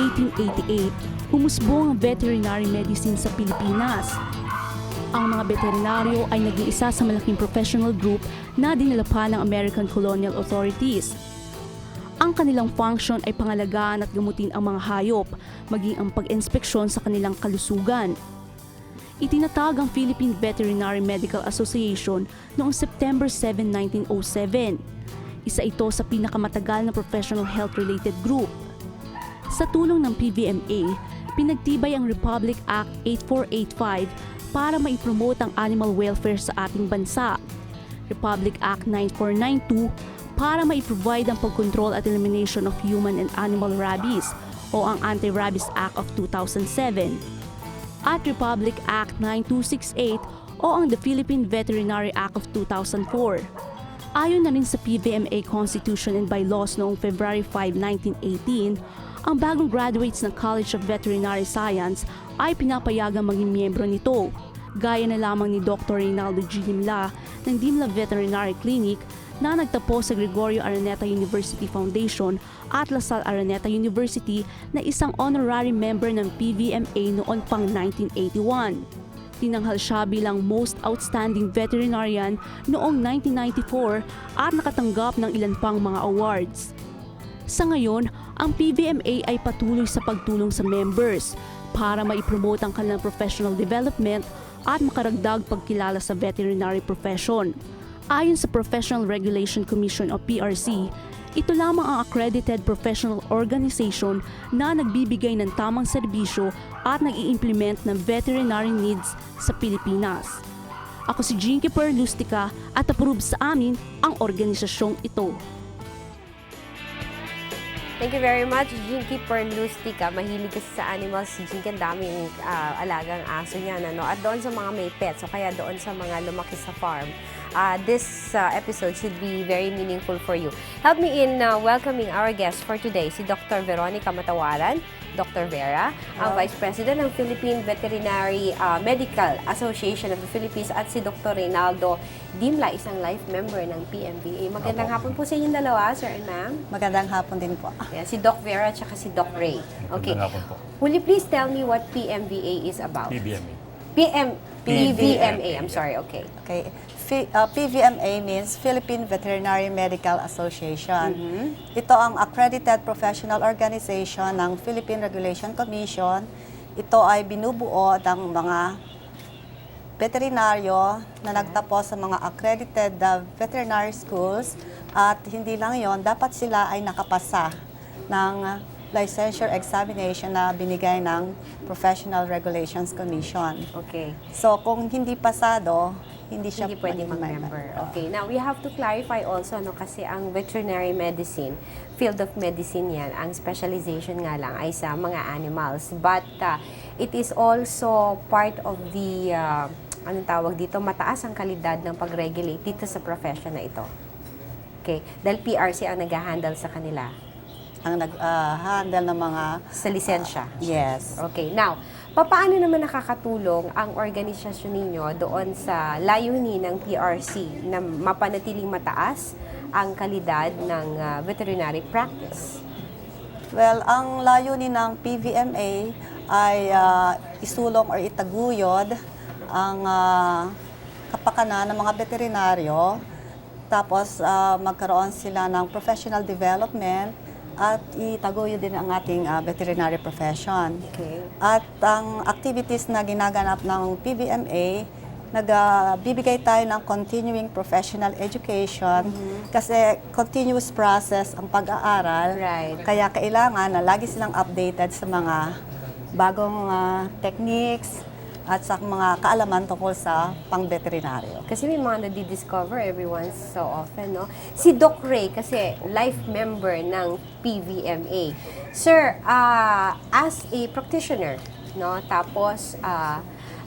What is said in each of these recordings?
Noong 1888, umusbong ang veterinary medicine sa Pilipinas. Ang mga veterinaryo ay naging isa sa malaking professional group na dinala pa ng American colonial authorities. Ang kanilang function ay pangalagaan at gamutin ang mga hayop, maging ang pag-inspeksyon sa kanilang kalusugan. Itinatag ang Philippine Veterinary Medical Association noong September 7, 1907. Isa ito sa pinakamatagal na professional health-related group. Sa tulong ng PVMA, pinagtibay ang Republic Act 8485 para maipromote ang animal welfare sa ating bansa. Republic Act 9492 para maiprovide ang pagkontrol at elimination of human and animal rabies o ang Anti-Rabies Act of 2007 at Republic Act 9268 o ang The Philippine Veterinary Act of 2004. Ayon na rin sa PVMA Constitution and Bylaws noong February 5, 1918, ang bagong graduates ng College of Veterinary Science ay pinapayagang maging miyembro nito, gaya na lamang ni Dr. Reynaldo G. Dimla ng Dimla Veterinary Clinic na nagtapos sa Gregorio Araneta University Foundation at LaSalle Araneta University na isang honorary member ng PVMA noon pang 1981. Tinanghal siya bilang Most Outstanding Veterinarian noong 1994 at nakatanggap ng ilan pang mga awards. Sa ngayon, ang PVMA ay patuloy sa pagtulong sa members para maipromote ang kanilang professional development at makaragdag pagkilala sa veterinary profession. Ayon sa Professional Regulation Commission o PRC, ito lamang ang accredited professional organization na nagbibigay ng tamang serbisyo at nag-i-implement ng veterinary needs sa Pilipinas. Ako si Jinky Perlustica at approve sa amin ang organisasyong ito. Thank you very much, Jinky Perlustica. Mahilig kasi sa animals si Jinky. Ang daming ah, alagang aso niya. Ano? At doon sa mga may pets, o kaya doon sa mga lumaki sa farm, ah, this ah, episode should be very meaningful for you. Help me in ah, welcoming our guest for today, si Dr. Veronica Matawaran, Dr. Vera, ang Vice President ng Philippine Veterinary ah, Medical Association of the Philippines, at si Dr. Reynaldo Dimla, isang life member ng PMVA. Magandang hapon po sa inyong dalawa, sir and ma'am. Magandang hapon din po. Yeah, si Doc Vera at si Doc Ray. Okay. Magandang hapon po. Will you please tell me what PMVA is about? PBMA. PM, PVMA. I'm sorry, okay. Okay. Fi- uh, PVMA means Philippine Veterinary Medical Association. Ito ang accredited professional organization ng Philippine Regulation Commission. Ito ay binubuo ng mga veterinaryo na nagtapos sa mga accredited uh, veterinary schools at hindi lang yon dapat sila ay nakapasa ng licensure examination na binigay ng Professional Regulations Commission. Okay. So kung hindi pasado, hindi siya Hindi pwedeng maging mag-member. member. Okay. Now, we have to clarify also, no, kasi ang veterinary medicine, field of medicine yan, ang specialization nga lang ay sa mga animals. But uh, it is also part of the, uh, anong tawag dito, mataas ang kalidad ng pag-regulate dito sa profession na ito. Okay. Dahil PRC ang nag-handle sa kanila Ang nag-handle ng mga sa lisensya. yes. Okay, now, paano naman nakakatulong ang organisasyon ninyo doon sa layunin ng PRC na mapanatiling mataas ang kalidad ng ah, veterinary practice? Well, ang layunin ng PVMA ay ah, isulong or itaguyod ang ah, kapakanan ng mga veterinaryo. Tapos ah, magkaroon sila ng professional development at itaguyod din ang ating ah, veterinary profession. Okay. At ang activities na ginaganap ng PVMA, nagbibigay tayo ng continuing professional education kasi continuous process ang pag-aaral. Right. Kaya kailangan na lagi silang updated sa mga bagong ah, techniques at sa mga kaalaman tungkol sa pang-veterinaryo. Kasi may mga nadidiscover every once so often, no? Si Doc Ray, kasi life member ng PVMA. Sir, ah, as a practitioner, no? Tapos, ah,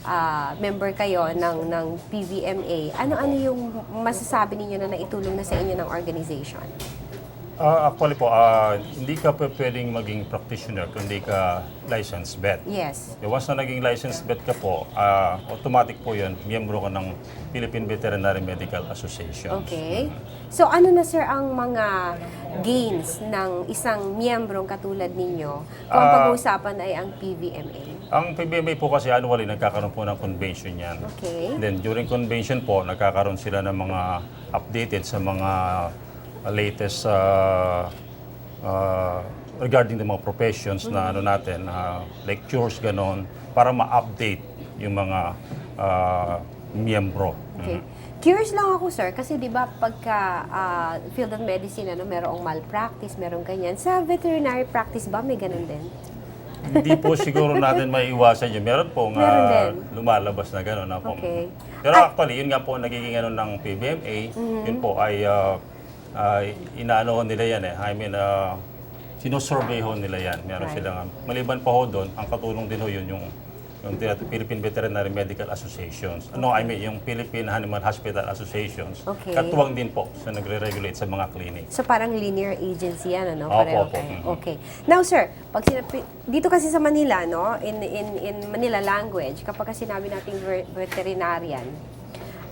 ah, member kayo ng, ng PVMA, ano-ano yung masasabi ninyo na naitulong na sa inyo ng organization? Ah, actually po, ah, hindi ka pa pwedeng maging practitioner kung hindi ka licensed vet. Yes. Eh, Once na naging licensed vet ka po, ah, automatic po yun, miyembro ka ng Philippine Veterinary Medical Association. Okay. So ano na sir ang mga gains ng isang miyembrong katulad ninyo kung ang Ah. pag-uusapan ay ang PVMA? Ang PBMA po kasi annually nagkakaroon po ng convention yan. Okay. And then during convention po, nagkakaroon sila ng mga updated sa mga latest uh, uh, regarding the mga professions na ano natin, uh, lectures, ganon, para ma-update yung mga uh, miyembro. Okay. Curious lang ako, sir, kasi di ba pagka ah, field of medicine, ano, merong malpractice, merong ganyan. Sa veterinary practice ba, may ganun din? Hindi po siguro natin maiiwasan yun. Meron pong Meron din. lumalabas na gano'n. Na po. Okay. Pero actually, yun nga po ang nagiging ano ng PBMA. Mm-hmm. Yun po ay uh, uh, inaano ho nila yan eh. I mean, uh, sinusurvey ho nila yan. Meron Right. silang, maliban pa ho doon, ang katulong din ho yun yung yung tinat- Philippine Veterinary Medical Associations. Ano, I mean, yung Philippine Animal Hospital Associations. Okay. Katuwang din po sa nagre-regulate sa mga clinic. So parang linear agency yan, ano? Opo, Pareho opo. kayo. Mhm. Okay. Now, sir, pag sinabi, dito kasi sa Manila, no, in, in, in Manila language, kapag sinabi nating ver- veterinarian,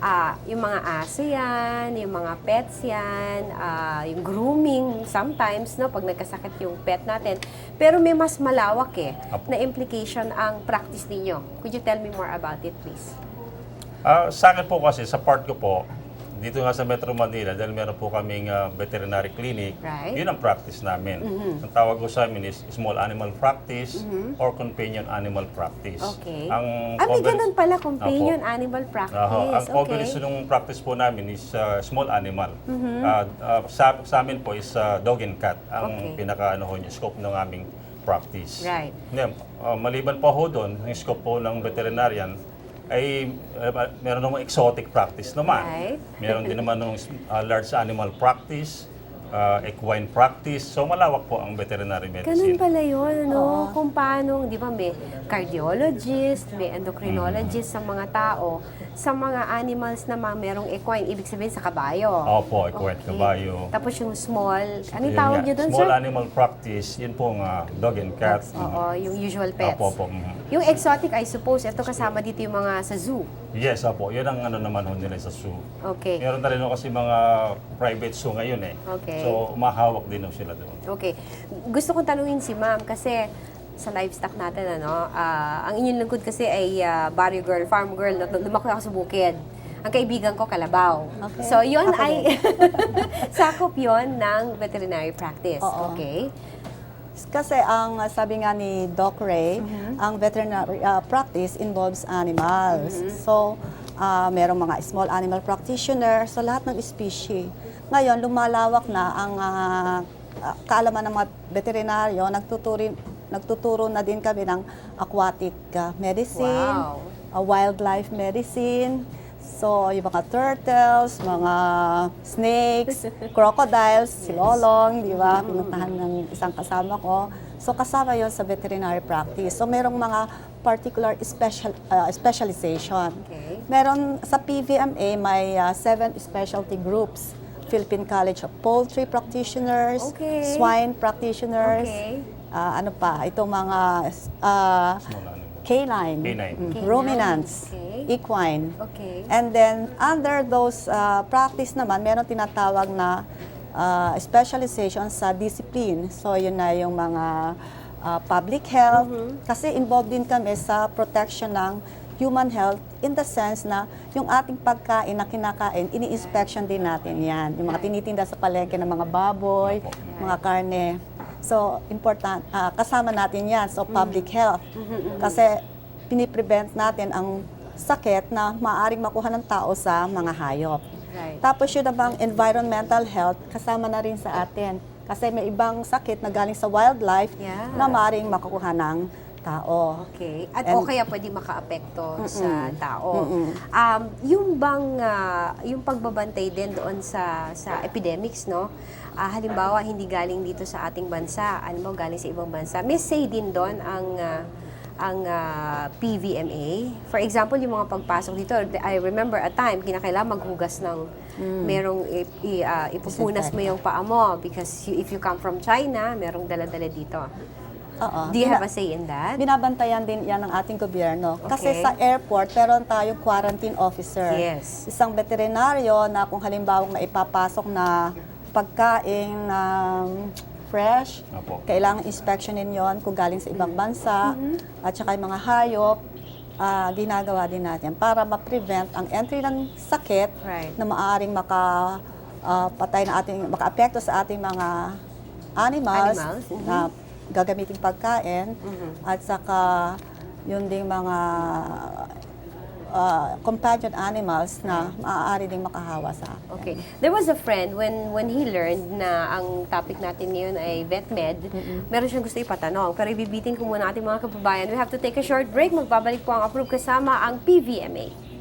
ah yung mga aso yan, yung mga pets yan, ah, yung grooming sometimes, no, pag nagkasakit yung pet natin. Pero may mas malawak eh, Apo. na implication ang practice ninyo. Could you tell me more about it, please? Ah, sa akin po kasi, sa part ko po, dito nga sa Metro Manila, dahil meron po kaming ah, veterinary clinic, Right. yun ang practice namin. Ang tawag ko sa amin is small animal practice or companion animal practice. Okay. Ang ah, may ganun pala, companion Opo. animal practice. Aha, ang okay. coverage ng practice po namin is ah, small animal. Mm-hmm. Ah, ah, sa, sa amin po is ah, dog and cat ang Okay. pinaka ano ho, yung scope ng aming practice. Right. Ngayon, ah, maliban pa ho doon, yung scope po ng veterinarian, ay uh, meron namang exotic practice naman. Right. Meron din naman ng uh, large animal practice, uh, equine practice. So malawak po ang veterinary Ganun medicine. pala yun, ano? Kung paano, di ba, may cardiologist, may endocrinologist sa mga tao. Sa mga animals naman, merong equine, ibig sabihin sa kabayo. Opo, equine, kabayo. Tapos yung small, anong Yun tawag niyo doon, Small sir? animal practice, yun po nga dog and cat. Oo, yung usual pets. Opo, opo. mhm. Yung exotic, I suppose, ito kasama dito yung mga sa zoo. Yes, opo. Yan ang ano naman ho nila sa zoo. Okay. Meron na rin kasi mga private zoo ngayon eh. Okay. So, umahawak din ho sila doon. Okay. Gusto kong tanungin si ma'am kasi sa livestock natin, ano, ah, ang inyong lingkod kasi ay ah, barrio girl, farm girl, na lumaki ako sa bukid. Ang kaibigan ko, Kalabaw. Okay. So, yun Ako ay, sakop yon ng veterinary practice. Oo. Okay? Kasi ang uh, sabi nga ni Doc Ray, ang veterinary uh, practice involves animals. So, uh, merong mga small animal practitioner sa lahat ng species. Ngayon, lumalawak na ang uh, uh, kaalaman ng mga veterinaryo, nagtuturo, nagtuturo na din kami ng aquatic uh, medicine, Wow. uh, wildlife medicine, So, yung mga turtles, mga snakes, crocodiles, si Lolong, di ba? Pinuntahan ng isang kasama ko. So, kasama yon sa veterinary practice. So, merong mga particular special uh, specialization. Okay. Meron sa PVMA, may uh, seven specialty groups. Philippine College of Poultry Practitioners, Okay. Swine Practitioners, Okay. Uh, ano pa, itong mga uh, canine, Canine. mm, Canine, ruminants, okay. equine. Okay. And then, under those uh, practice naman, meron tinatawag na uh, specialization sa discipline. So, yun na yung mga uh, public health. Kasi involved din kami sa protection ng human health in the sense na yung ating pagkain na kinakain, ini-inspection din natin yan. Yung mga tinitinda sa palengke ng mga baboy, mga karne. So, important, ah, kasama natin yan. So, public health. Kasi piniprevent natin ang sakit na maaaring makuha ng tao sa mga hayop. Right. Tapos yun namang environmental health, kasama na rin sa atin. Kasi may ibang sakit na galing sa wildlife Yeah. na maaaring makukuha ng tao. Okay. At And- o kaya pwede makaapekto sa tao. Um, yung bang, ah, yung pagbabantay din doon sa sa epidemics, no? Ah, halimbawa, hindi galing dito sa ating bansa, ano mo, galing sa ibang bansa. May say din doon ang, ah, ang ah, PVMA. For example, yung mga pagpasok dito, I remember a time, kinakailangan maghugas ng merong i- i- ah, ipupunas mo yung paa mo because you- if you come from China, merong dala-dala dito. Oo. Do you have a say in that? Binabantayan din yan ng ating gobyerno. Kasi Okay. sa airport, meron tayong quarantine officer. Yes. Isang veterinaryo na kung halimbawa may ipapasok na pagkain na fresh, Opo. kailangan inspectionin yon kung galing sa ibang bansa, Mm-hmm. at saka yung mga hayop, ah, ginagawa din natin para ma-prevent ang entry ng sakit Right. na maaaring maka ah, patay na ating makaapekto sa ating mga animals, Animals, mhm. na gagamiting pagkain at saka yun ding mga ah, companion animals na maaari ding makahawa sa atin. Okay. There was a friend when when he learned na ang topic natin ngayon ay VetMed, meron siyang gusto ipatanong. Pero ibibitin ko muna ating mga kababayan. We have to take a short break. Magbabalik po ang approve kasama ang PVMA.